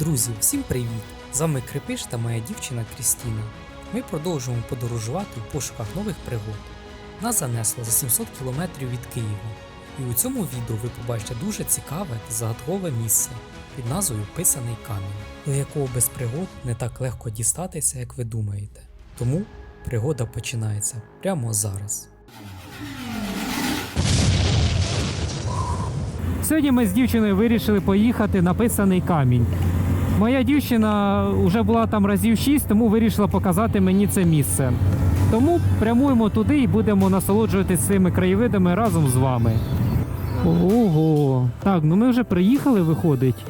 Друзі, всім привіт! З вами Крипиш та моя дівчина Крістіна. Ми продовжуємо подорожувати в пошуках нових пригод. Нас занесло за 700 кілометрів від Києва, і у цьому відео ви побачите дуже цікаве та загадкове місце під назвою Писаний камінь, до якого без пригод не так легко дістатися, як ви думаєте. Тому пригода починається прямо зараз. Сьогодні ми з дівчиною вирішили поїхати на писаний камінь. Моя дівчина вже була там разів шість, тому вирішила показати мені це місце. Тому прямуємо туди і будемо насолоджуватися цими краєвидами разом з вами. Ого! Так, ну ми вже приїхали, виходить.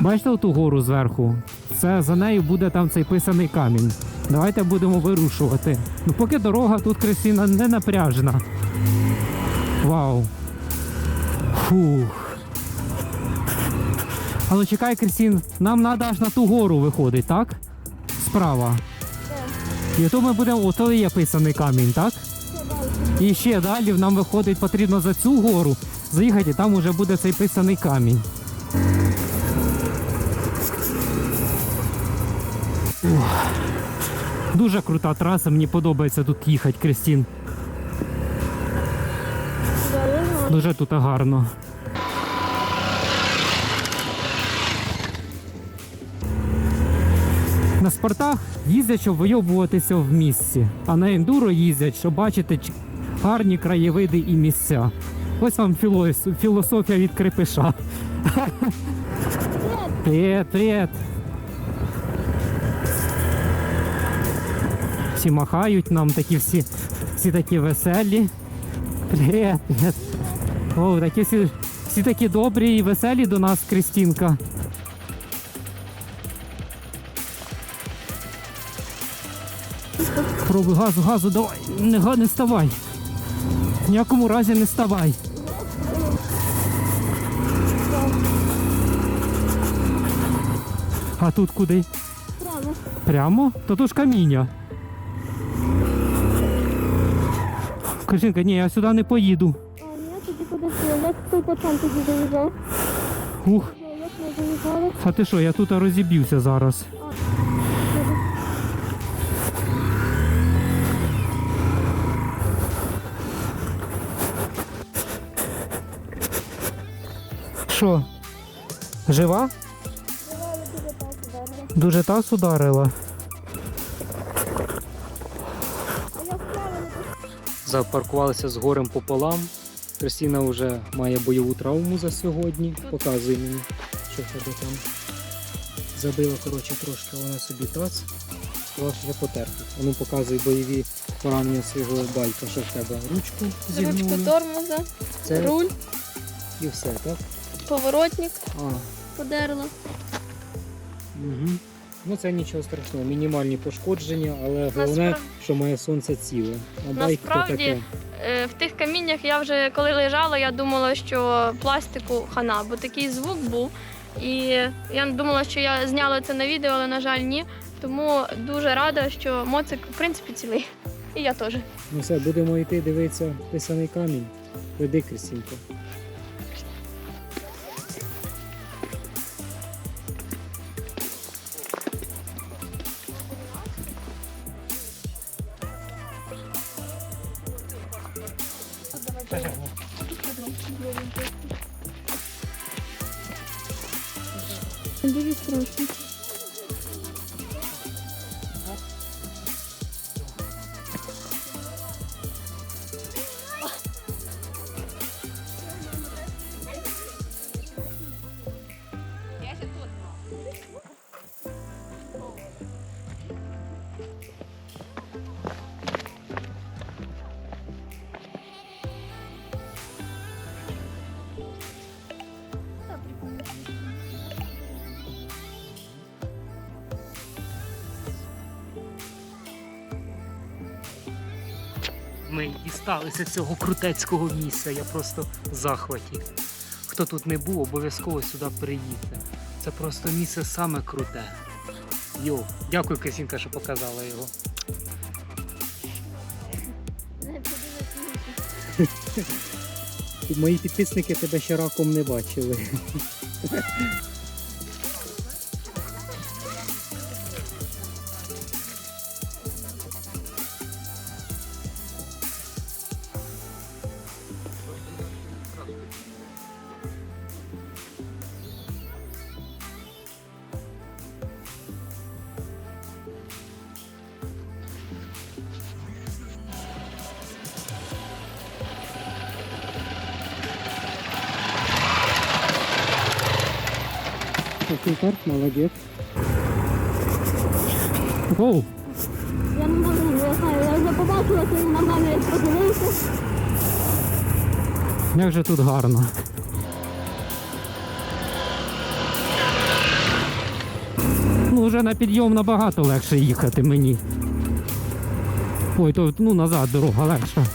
Бачите оту гору зверху? Це за нею буде там цей писаний камінь. Давайте будемо вирушувати. Ну поки дорога тут Кристина не напряжена. Вау! Фух. Але чекай, Крістін, нам треба аж на ту гору виходить, так? Справа. І то ми будемо, ото є писаний камінь, так? І ще далі нам виходить, потрібно за цю гору заїхати, і там вже буде цей писаний камінь. Ух. Дуже крута траса, мені подобається тут їхати, Крістін. Дуже тут гарно. На спортах їздять, щоб вийобуватися в місці, а на ендуро їздять, щоб бачити гарні краєвиди і місця. Ось вам філософія від крепиша. Привіт, привіт. Всі махають нам такі всі, всі такі веселі. Привіт, привіт. О, такі всі, всі такі добрі і веселі до нас, Крістінка. Пробуй газу, газу, давай. Не, не ставай. В ніякому разі не ставай. А тут куди? Прямо. Прямо? То то ж каміння. Кажінка, ні, я сюди не поїду. А, ні, тоді той пацан тоді заїжджав. Ух, Фіолет не заїжджали. а ти що, я тут розіб'юся зараз. Що? Жива? Дуже таз ударила. Запаркувалися з горем пополам. Кристина вже має бойову травму за сьогодні. Показуй мені, що тебе там. Забила, коротше, трошки вона собі таз. Сказала, що вже потерпить. А ну показуй бойові поранення свого байка, що в тебе ручку Ручку зігнули. тормоза, Це руль, і все, так? Поворотник подерла. угу. Ну це нічого страшного, мінімальні пошкодження, але головне, Насправ- що має сонце ціле. А Насправді, таке. Е, В тих каміннях я вже коли лежала, я думала, що пластику хана, бо такий звук був. І я думала, що я зняла це на відео, але на жаль, ні. Тому дуже рада, що моцик в принципі цілий. І я теж. Ну все, будемо йти дивитися писаний камінь. Веди, Крістінко. Дуже страшно. Ми дісталися цього крутецького місця. Я просто в захваті. Хто тут не був, обов'язково сюди приїдьте. Це просто місце саме круте. Йо, дякую, Кисінка, що показала його. Мої підписники тебе ще раком не бачили. Супер, молодець. Оу, Я не можу, я знаю, я вже побачила, що він на мене подивився. як же тут гарно. Ну, вже на підйом набагато легше їхати мені. Ой, то ну назад дорога легша.